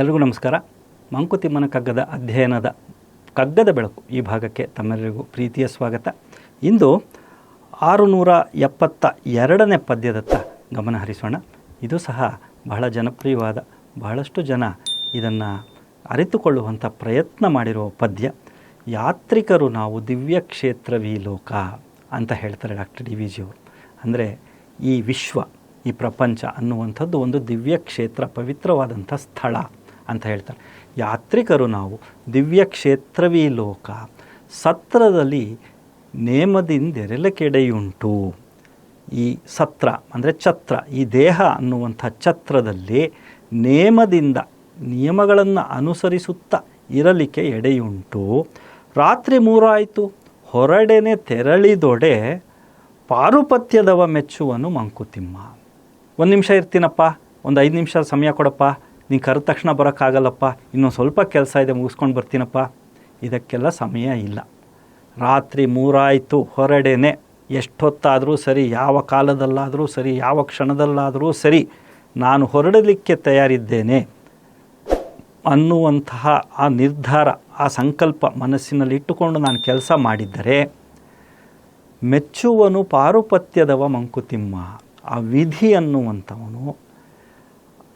ಎಲ್ರಿಗೂ ನಮಸ್ಕಾರ. ಮಂಕುತಿಮ್ಮನ ಕಗ್ಗದ ಅಧ್ಯಯನದ ಕಗ್ಗದ ಬೆಳಕು ಈ ಭಾಗಕ್ಕೆ ತಮ್ಮೆಲ್ಲರಿಗೂ ಪ್ರೀತಿಯ ಸ್ವಾಗತ. ಇಂದು ಆರುನೂರ ಎಪ್ಪತ್ತ ಎರಡನೇ ಪದ್ಯದತ್ತ ಗಮನ ಹರಿಸೋಣ. ಇದು ಸಹ ಬಹಳ ಜನಪ್ರಿಯವಾದ, ಬಹಳಷ್ಟು ಜನ ಇದನ್ನು ಅರಿತುಕೊಳ್ಳುವಂಥ ಪ್ರಯತ್ನ ಮಾಡಿರುವ ಪದ್ಯ. ಯಾತ್ರಿಕರು ನಾವು ದಿವ್ಯ ಕ್ಷೇತ್ರವೀ ಲೋಕ ಅಂತ ಹೇಳ್ತಾರೆ ಡಾಕ್ಟರ್ ಡಿ ವಿ ಜಿಯವರು ಅಂದರೆ ಈ ವಿಶ್ವ, ಈ ಪ್ರಪಂಚ ಅನ್ನುವಂಥದ್ದು ಒಂದು ದಿವ್ಯ ಕ್ಷೇತ್ರ ಪವಿತ್ರವಾದಂಥ ಸ್ಥಳ. ಅಂತ ಹೇಳ್ತಾರೆ. ಯಾತ್ರಿಕರು ನಾವು ದಿವ್ಯ ಕ್ಷೇತ್ರವೀ ಲೋಕ, ಸತ್ರದಲ್ಲಿ ನೇಮದಿಂದೆರಲಕೆಡೆಯುಂಟು ಈ ಸತ್ರ ಅಂದರೆ ಛತ್ರ, ಈ ದೇಹ ಅನ್ನುವಂಥ ಛತ್ರದಲ್ಲಿ ನೇಮದಿಂದ ನಿಯಮಗಳನ್ನು ಅನುಸರಿಸುತ್ತಾ ಇರಲಿಕ್ಕೆ ಎಡೆಯುಂಟು. ರಾತ್ರಿ ಮೂರಾಯಿತು, ಹೊರಡೆನೆ ತೆರಳಿದೊಡೆ ಪಾರುಪತ್ಯದವ ಮೆಚ್ಚುವನು ಮಂಕುತಿಮ್ಮ. ಒಂದು ನಿಮಿಷ ಇರ್ತೀನಪ್ಪ, ಒಂದು ಐದು ನಿಮಿಷ ಸಮಯ ಕೊಡಪ್ಪ. ನೀನು ಕರೆದ ತಕ್ಷಣ ಬರೋಕ್ಕಾಗಲ್ಲಪ್ಪ. ಇನ್ನೊಂದು ಸ್ವಲ್ಪ ಕೆಲಸ ಇದೆ, ಮುಗಿಸ್ಕೊಂಡು ಬರ್ತೀನಪ್ಪ. ಇದಕ್ಕೆಲ್ಲ ಸಮಯ ಇಲ್ಲ. ರಾತ್ರಿ ಮೂರಾಯಿತು, ಹೊರಡೇನೆ. ಎಷ್ಟೊತ್ತಾದರೂ ಸರಿ, ಯಾವ ಕಾಲದಲ್ಲಾದರೂ ಸರಿ, ಯಾವ ಕ್ಷಣದಲ್ಲಾದರೂ ಸರಿ, ನಾನು ಹೊರಡಲಿಕ್ಕೆ ತಯಾರಿದ್ದೇನೆ. ಅನ್ನುವಂತಹ ಆ ನಿರ್ಧಾರ, ಆ ಸಂಕಲ್ಪ ಮನಸ್ಸಿನಲ್ಲಿ ಇಟ್ಟುಕೊಂಡು ನಾನು ಕೆಲಸ ಮಾಡಿದ್ದರೆ, ಮೆಚ್ಚುವನು ಪಾರುಪತ್ಯದವ ಮಂಕುತಿಮ್ಮ. ಆ ವಿಧಿ ಅನ್ನುವಂಥವನು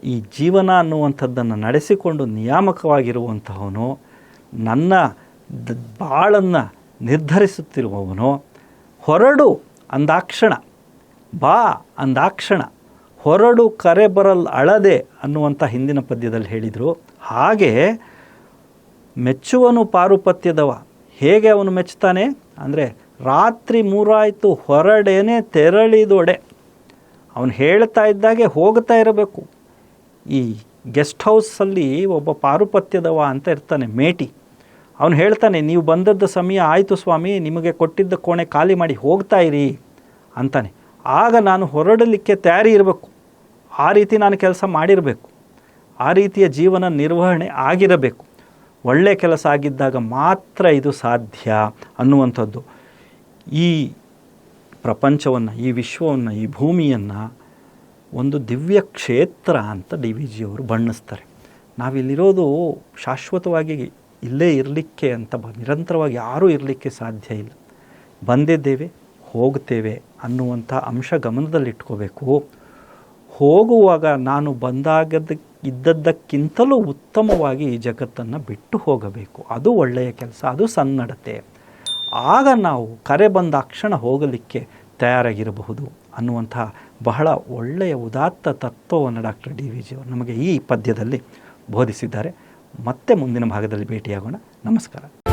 ಈ ಜೀವನ ಅನ್ನುವಂಥದ್ದನ್ನು ನಡೆಸಿಕೊಂಡು ನಿಯಾಮಕವಾಗಿರುವಂತಹವನು, ನನ್ನ ಬಾಳನ್ನು ನಿರ್ಧರಿಸುತ್ತಿರುವವನು, ಹೊರಡು ಅಂದಾಕ್ಷಣ, ಬಾ ಅಂದಾಕ್ಷಣ, ಹೊರಡು ಕರೆ ಬರಲ್ ಅಳದೆ ಅನ್ನುವಂಥ ಹಿಂದಿನ ಪದ್ಯದಲ್ಲಿ ಹೇಳಿದರು. ಹಾಗೆ ಮೆಚ್ಚುವನು ಪಾರುಪತ್ಯದವ, ಹೇಗೆ ಅವನು ಮೆಚ್ಚುತ್ತಾನೆ? ಅಂದರೆ ರಾತ್ರಿ ಮೂರಾಯಿತು ಹೊರಡೇನೆ ತೆರಳಿದೊಡೆ. ಅವನು ಹೇಳ್ತಾ ಇದ್ದಾಗೆ ಹೋಗ್ತಾ ಇರಬೇಕು. ಈ ಗೆಸ್ಟ್ ಹೌಸಲ್ಲಿ ಒಬ್ಬ ಪಾರುಪತ್ಯದವ ಅಂತ ಇರ್ತಾನೆ, ಮೇಟಿ. ಅವನು ಹೇಳ್ತಾನೆ, ನೀವು ಬಂದದ್ದು ಸಮಯ ಆಯಿತು ಸ್ವಾಮಿ, ನಿಮಗೆ ಕೊಟ್ಟಿದ್ದ ಕೋಣೆ ಖಾಲಿ ಮಾಡಿ ಹೋಗ್ತಾ ಇರಿ, ಅಂತಾನೆ. ಆಗ ನಾನು ಹೊರಡಲಿಕ್ಕೆ ತಯಾರಿ ಇರಬೇಕು. ಆ ರೀತಿ ನಾನು ಕೆಲಸ ಮಾಡಿರಬೇಕು. ಆ ರೀತಿಯ ಜೀವನ ನಿರ್ವಹಣೆ ಆಗಿರಬೇಕು. ಒಳ್ಳೆಯ ಕೆಲಸ ಆಗಿದ್ದಾಗ ಮಾತ್ರ ಇದು ಸಾಧ್ಯ ಅನ್ನುವಂಥದ್ದು. ಈ ಪ್ರಪಂಚವನ್ನು, ಈ ವಿಶ್ವವನ್ನು, ಈ ಭೂಮಿಯನ್ನು ಒಂದು ದಿವ್ಯ ಕ್ಷೇತ್ರ ಅಂತ ಡಿ ವಿ ಜಿಯವರು ಬಣ್ಣಿಸ್ತಾರೆ. ನಾವಿಲ್ಲಿರೋದು ಶಾಶ್ವತವಾಗಿ ಇಲ್ಲೇ ಇರಲಿಕ್ಕೆ ಅಂತ ಬ, ನಿರಂತರವಾಗಿ ಯಾರೂ ಇರಲಿಕ್ಕೆ ಸಾಧ್ಯ ಇಲ್ಲ. ಬಂದಿದ್ದೇವೆ, ಹೋಗ್ತೇವೆ ಅನ್ನುವಂಥ ಅಂಶ ಗಮನದಲ್ಲಿಟ್ಕೋಬೇಕು. ಹೋಗುವಾಗ ನಾನು ಬಂದಾಗದ, ಇದ್ದದ್ದಕ್ಕಿಂತಲೂ ಉತ್ತಮವಾಗಿ ಈ ಜಗತ್ತನ್ನು ಬಿಟ್ಟು ಹೋಗಬೇಕು. ಅದು ಒಳ್ಳೆಯ ಕೆಲಸ, ಅದು ಸನ್ನಡತೆ. ಆಗ ನಾವು ಕರೆ ಬಂದ ಕ್ಷಣ ಹೋಗಲಿಕ್ಕೆ ತಯಾರಾಗಿರಬಹುದು ಅನ್ನುವಂಥ ಬಹಳ ಒಳ್ಳೆಯ ಉದಾತ್ತ ತತ್ವವನ್ನು ಡಾಕ್ಟರ್ ಡಿ ವಿ ಜಿಯವರು ನಮಗೆ ಈ ಪದ್ಯದಲ್ಲಿ ಬೋಧಿಸಿದ್ದಾರೆ. ಮತ್ತೆ ಮುಂದಿನ ಭಾಗದಲ್ಲಿ ಭೇಟಿಯಾಗೋಣ. ನಮಸ್ಕಾರ.